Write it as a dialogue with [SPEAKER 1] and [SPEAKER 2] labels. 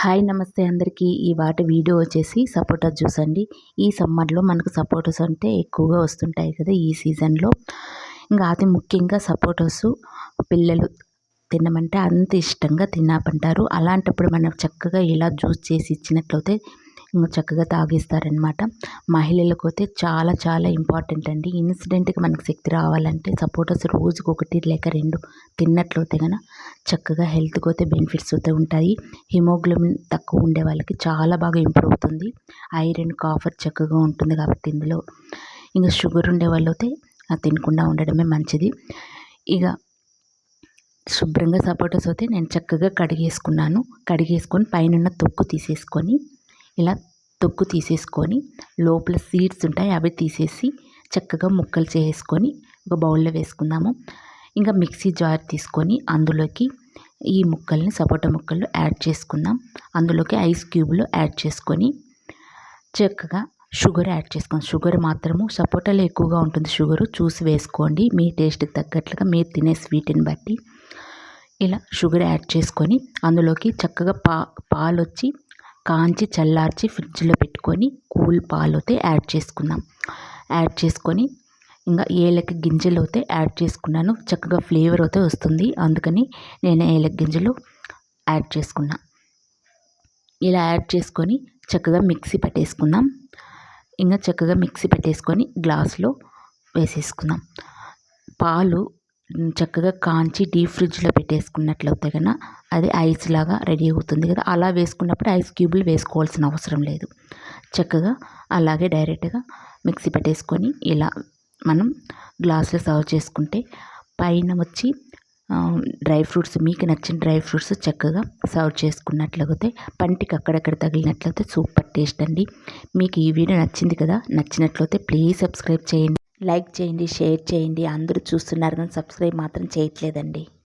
[SPEAKER 1] Hi నమస్తే అందరికీ. ఈ వాటి వీడియో వచ్చేసి సపోటా జ్యూస్ అండి. ఈ సమ్మర్లో మనకు సపోటాస్ అంటే ఎక్కువగా వస్తుంటాయి కదా ఈ సీజన్లో. ఇంకా అతి ముఖ్యంగా సపోటాస్ పిల్లలు తినమంటే అంత ఇష్టంగా తినాపంటారు అలాంటప్పుడు మనం చక్కగా ఇలా జ్యూస్ చేసి ఇచ్చినట్లయితే చక్కగా తాగేస్తారనమాట మహిళలకు అయితే చాలా చాలా ఇంపార్టెంట్ అండి. ఇన్సిడెంట్గా మనకు శక్తి రావాలంటే సపోటాస్ రోజుకి ఒకటి లేక రెండు తిన్నట్లయితే కనుక చక్కగా హెల్త్కి అయితే బెనిఫిట్స్ అయితే ఉంటాయి. హిమోగ్లోబిన్ తక్కువ ఉండే వాళ్ళకి చాలా బాగా ఇంప్రూవ్ అవుతుంది. ఐరన్ కాఫర్ చక్కగా ఉంటుంది కాబట్టి ఇందులో. ఇంకా షుగర్ ఉండే వాళ్ళు అయితే తినకుండా ఉండడమే మంచిది. ఇక శుభ్రంగా సపోటాస్ అయితే నేను చక్కగా కడిగేసుకున్నాను. కడిగేసుకొని పైన తొక్కు తీసేసుకొని ఇలా తొక్కు తీసేసుకొని లోపల సీడ్స్ ఉంటాయి అవి తీసేసి చక్కగా ముక్కలు చేసుకొని ఒక బౌల్లో వేసుకుందాము. ఇంకా మిక్సీ జార్ తీసుకొని అందులోకి ఈ ముక్కల్ని సపోటా ముక్కలు యాడ్ చేసుకుందాం. అందులోకి ఐస్ క్యూబ్లు యాడ్ చేసుకొని చక్కగా షుగర్ యాడ్ చేసుకోండి షుగర్ మాత్రము సపోటాలో ఎక్కువగా ఉంటుంది షుగరు చూసి వేసుకోండి. మీ టేస్ట్కి తగ్గట్లుగా మీరు తినే స్వీట్ని బట్టి. ఇలా షుగర్ యాడ్ చేసుకొని అందులోకి చక్కగా పా పాలు వచ్చి కాంచి చల్లార్చి ఫ్రిడ్జ్లో పెట్టుకొని కూల్ పాలు అయితే యాడ్ చేసుకుందాం. యాడ్ చేసుకొని ఇంకా ఏలక గింజలు అయితే యాడ్ చేసుకున్నాను. చక్కగా ఫ్లేవర్ అయితే వస్తుంది. అందుకని నేను ఏలక గింజలు యాడ్ చేసుకున్నా. ఇలా యాడ్ చేసుకొని చక్కగా మిక్సీ పెట్టేసుకుందాం. ఇంకా చక్కగా మిక్సీ పెట్టేసుకొని గ్లాస్లో వేసేసుకుందాం. పాలు చక్కగా కాంచి డీప్ ఫ్రిడ్జ్లో పెట్టేసుకున్నట్లయితే కన్నా అది ఐస్ లాగా రెడీ అవుతుంది కదా. అలా వేసుకున్నప్పుడు ఐస్ క్యూబులు వేసుకోవాల్సిన అవసరం లేదు. చక్కగా అలాగే డైరెక్ట్గా మిక్సీ పెట్టేసుకొని ఇలా మనం గ్లాసులో సర్వ్ చేసుకుంటే పైన వచ్చి డ్రై ఫ్రూట్స్ మీకు నచ్చిన డ్రై ఫ్రూట్స్ చక్కగా సర్వ్ చేసుకున్నట్లయితే పంటికి అక్కడక్కడ తగిలినట్లయితే సూపర్ టేస్ట్ అండి. మీకు ఈ వీడియో నచ్చింది కదా నచ్చినట్లయితే ప్లీజ్ సబ్స్క్రైబ్ చేయండి. లైక్ చేయండి షేర్ చేయండి. అందరూ చూస్తున్నారు కానీ సబ్స్క్రైబ్ మాత్రం చేయట్లేదండి.